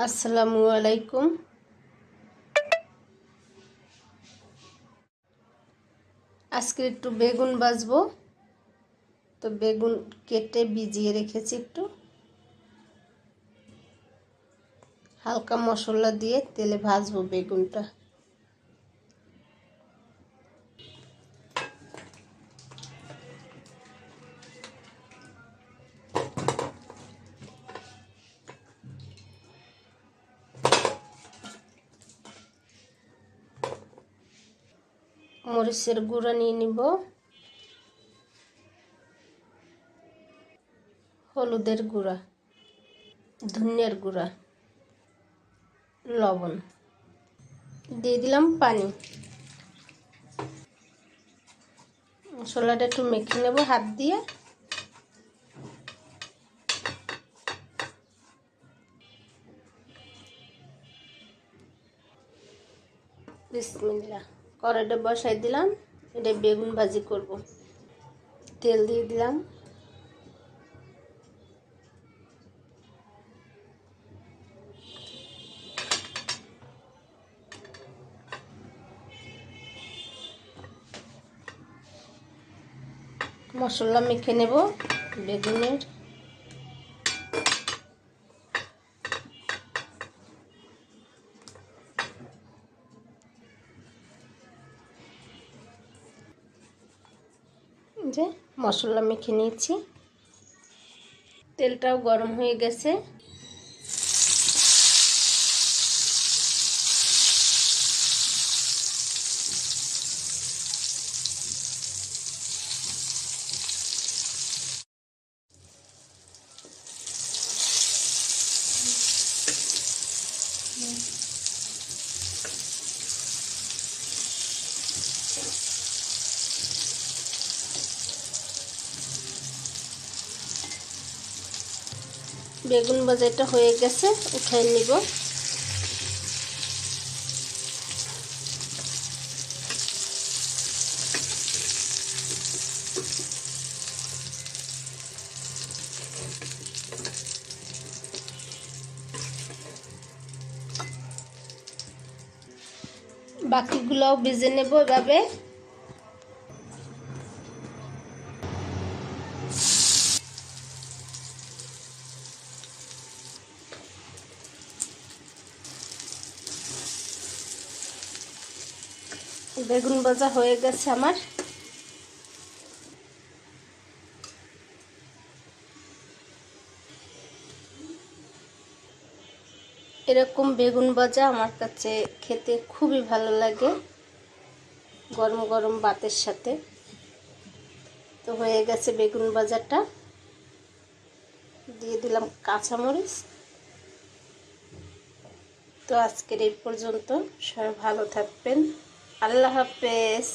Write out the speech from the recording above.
আসসালামু আলাইকুম। আজকে একটু বেগুন বাজবো তো বেগুন কেটে ভিজিয়ে রেখেছি একটু। হালকা মশলা দিয়ে তেলে ভাজবো বেগুনটা। মরিচের গুঁড়া নিয়ে নিব হলুদের গুঁড়া ধনিয়ার গুঁড়া লবণ দিয়ে দিলাম পানি মশলাটা একটু মেখে নেব হাত দিয়ে বিসমিল্লাহ কড়াইটা বসাই দিলাম এটা বেগুন ভাজি করব। তেল দিয়ে দিলাম। মশলা মেখে নেব বেগুনের। যে মশলা মেখে নিয়েছি। তেলটাও গরম হয়ে গেছে। বেগুন ভাজাটা হয়ে গেছে উঠাই নিব। বাকিগুলোও ভেজে নেব এভাবে। বেগুন ভাজা হয়ে গেছে আমার। এরকম বেগুন ভাজা আমার কাছে খেতে খুবই ভালো লাগে, গরম গরম ভাতের সাথে। তো হয়ে গেছে বেগুন ভাজাটা। দিয়ে দিলাম কাঁচামরিচ। তো আজকের এই পর্যন্ত সবাই ভালো থাকবেন। আল্লাহ হাফেজ।